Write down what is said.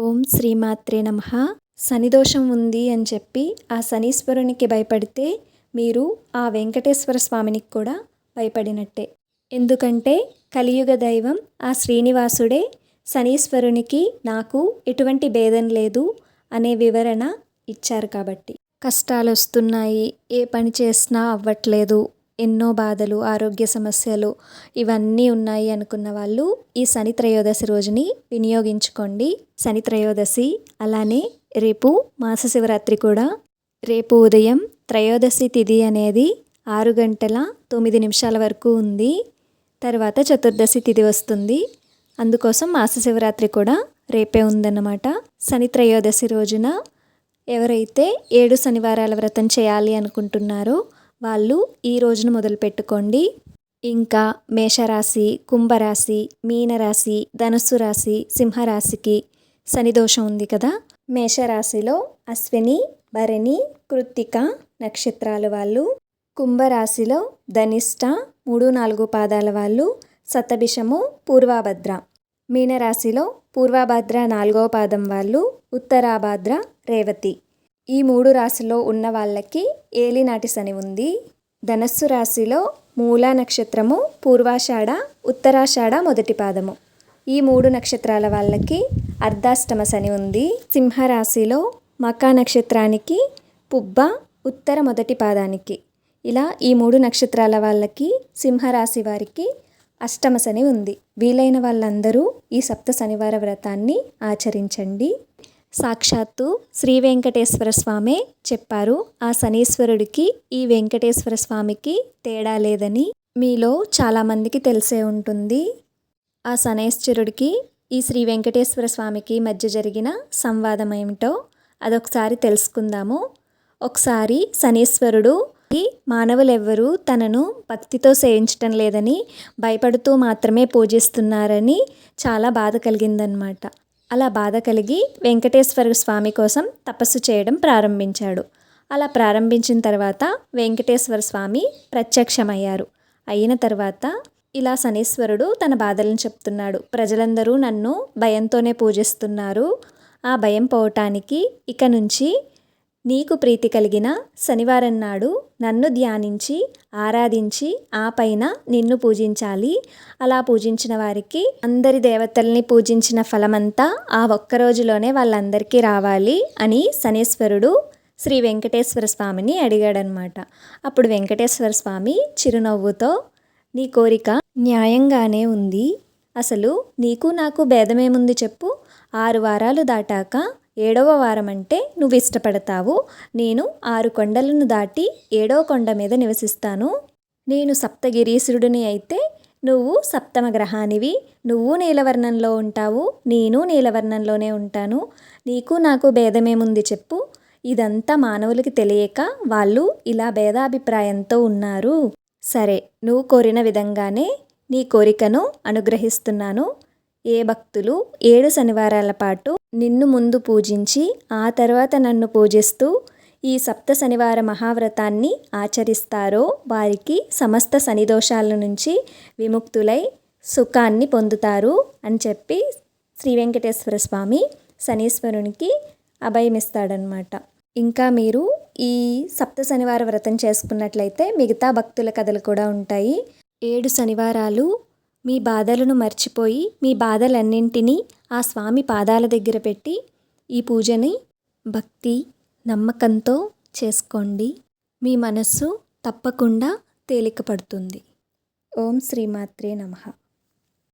ఓం శ్రీమాత్రే నమ. శనిదోషం ఉంది అని చెప్పి ఆ శనీశ్వరునికి భయపడితే మీరు ఆ వెంకటేశ్వర స్వామినికి కూడా భయపడినట్టే. ఎందుకంటే కలియుగ దైవం ఆ శ్రీనివాసుడే శనీశ్వరునికి నాకు ఎటువంటి భేదం లేదు అనే వివరణ ఇచ్చారు కాబట్టి. కష్టాలు వస్తున్నాయి ఏ పని చేసినా అవ్వట్లేదు ఎన్నో బాధలు ఆరోగ్య సమస్యలు ఇవన్నీ ఉన్నాయి అనుకున్న వాళ్ళు ఈ శని త్రయోదశి రోజుని వినియోగించుకోండి. శని త్రయోదశి అలానే రేపు మాస శివరాత్రి కూడా. రేపు ఉదయం త్రయోదశి తిథి అనేది ఆరు గంటల తొమ్మిది నిమిషాల వరకు ఉంది. తర్వాత చతుర్దశి తిథి వస్తుంది. అందుకోసం మాస శివరాత్రి కూడా రేపే ఉందన్నమాట. శని త్రయోదశి రోజున ఎవరైతే ఏడు శనివారాల వ్రతం చేయాలి అనుకుంటున్నారో వాళ్ళు ఈ రోజును మొదలుపెట్టుకోండి. ఇంకా మేషరాశి కుంభరాశి మీనరాశి ధనుస్సు రాశి సింహరాశికి శని దోషం ఉంది కదా? మేషరాశిలో అశ్విని భరణి కృత్తిక నక్షత్రాల వాళ్ళు. కుంభరాశిలో ధనిష్ట మూడు నాలుగు పాదాల వాళ్ళు. సతభిషము పూర్వాభద్ర. మీనరాశిలో పూర్వభద్ర నాలుగవ పాదం వాళ్ళు. ఉత్తరాభాద్ర రేవతి. ఈ మూడు రాశిలో ఉన్న వాళ్ళకి ఏలినాటి శని ఉంది. ధనస్సు రాశిలో మూలా నక్షత్రము పూర్వాషాఢ ఉత్తరాషాఢ మొదటి పాదము. ఈ మూడు నక్షత్రాల వాళ్ళకి అర్ధాష్టమ శని ఉంది. సింహరాశిలో మకా నక్షత్రానికి పుబ్బ ఉత్తర మొదటి పాదానికి. ఇలా ఈ మూడు నక్షత్రాల వాళ్ళకి సింహరాశి వారికి అష్టమ శని ఉంది. వీలైన వాళ్ళందరూ ఈ సప్త శనివార వ్రతాన్ని ఆచరించండి. సాక్షాత్తు శ్రీ వెంకటేశ్వర స్వామే చెప్పారు ఆ శనీశ్వరుడికి ఈ వెంకటేశ్వర స్వామికి తేడా లేదని మీలో చాలామందికి తెలిసే ఉంటుంది. ఆ శనేశ్వరుడికి ఈ శ్రీ వెంకటేశ్వర స్వామికి మధ్య జరిగిన సంవాదం ఏమిటో అదొకసారి తెలుసుకుందాము. ఒకసారి శనీశ్వరుడు మానవులెవ్వరూ తనను భక్తితో సేవించటం లేదని భయపడుతూ మాత్రమే పూజిస్తున్నారని చాలా బాధ కలిగిందనమాట అలా బాధ కలిగి వెంకటేశ్వర స్వామి కోసం తపస్సు చేయడం ప్రారంభించాడు. అలా ప్రారంభించిన తర్వాత వెంకటేశ్వర స్వామి ప్రత్యక్షమయ్యారు. అయిన తర్వాత ఇలా శనీశ్వరుడు తన బాధలను చెప్తున్నాడు. ప్రజలందరూ నన్ను భయంతోనే పూజిస్తున్నారు. ఆ భయం పోవటానికి ఇక నుంచి నీకు ప్రీతి కలిగిన శనివారం నాడు నన్ను ధ్యానించి ఆరాధించి ఆ పైన నిన్ను పూజించాలి. అలా పూజించిన వారికి అందరి దేవతల్ని పూజించిన ఫలమంతా ఆ ఒక్క రోజులోనే వాళ్ళందరికీ రావాలి అని శనీశ్వరుడు శ్రీ వెంకటేశ్వర స్వామిని అడిగాడనమాట. అప్పుడు వెంకటేశ్వర స్వామి చిరునవ్వుతో నీ కోరిక న్యాయంగానే ఉంది. అసలు నీకు నాకు భేదమేముంది చెప్పు. ఆరు వారాలు దాటాక ఏడవ వారం అంటే నువ్వు ఇష్టపడతావు నేను ఆరు కొండలను దాటి ఏడవ కొండ మీద నివసిస్తాను. నేను సప్తగిరీశుడిని అయితే నువ్వు సప్తమ గ్రహానివి. నువ్వు నీలవర్ణంలో ఉంటావు. నేను నీలవర్ణంలోనే ఉంటాను. నీకు నాకు భేదమేముంది చెప్పు. ఇదంతా మానవులకి తెలియక వాళ్ళు ఇలా భేదాభిప్రాయంతో ఉన్నారు. సరే నువ్వు కోరిన విధంగానే నీ కోరికను అనుగ్రహిస్తున్నాను. ఏ భక్తులు ఏడు శనివారాల పాటు నిన్ను ముందు పూజించి ఆ తర్వాత నన్ను పూజిస్తూ ఈ సప్త శనివార మహావ్రతాన్ని ఆచరిస్తారో వారికి సమస్త శనిదోషాల నుంచి విముక్తులై సుఖాన్ని పొందుతారు అని చెప్పి శ్రీ వెంకటేశ్వర స్వామి శనీశ్వరునికి అభయమిస్తాడనమాట ఇంకా మీరు ఈ సప్త శనివార వ్రతం చేసుకున్నట్లయితే మిగతా భక్తుల కథలు కూడా ఉంటాయి. ఏడు శనివారాలు మీ బాధలను మర్చిపోయి మీ బాధలన్నింటినీ ఆ స్వామి పాదాల దగ్గర పెట్టి ఈ పూజని భక్తి నమ్మకంతో చేసుకోండి. మీ మనస్సు తప్పకుండా తేలికపడుతుంది. ఓం శ్రీమాత్రే నమః.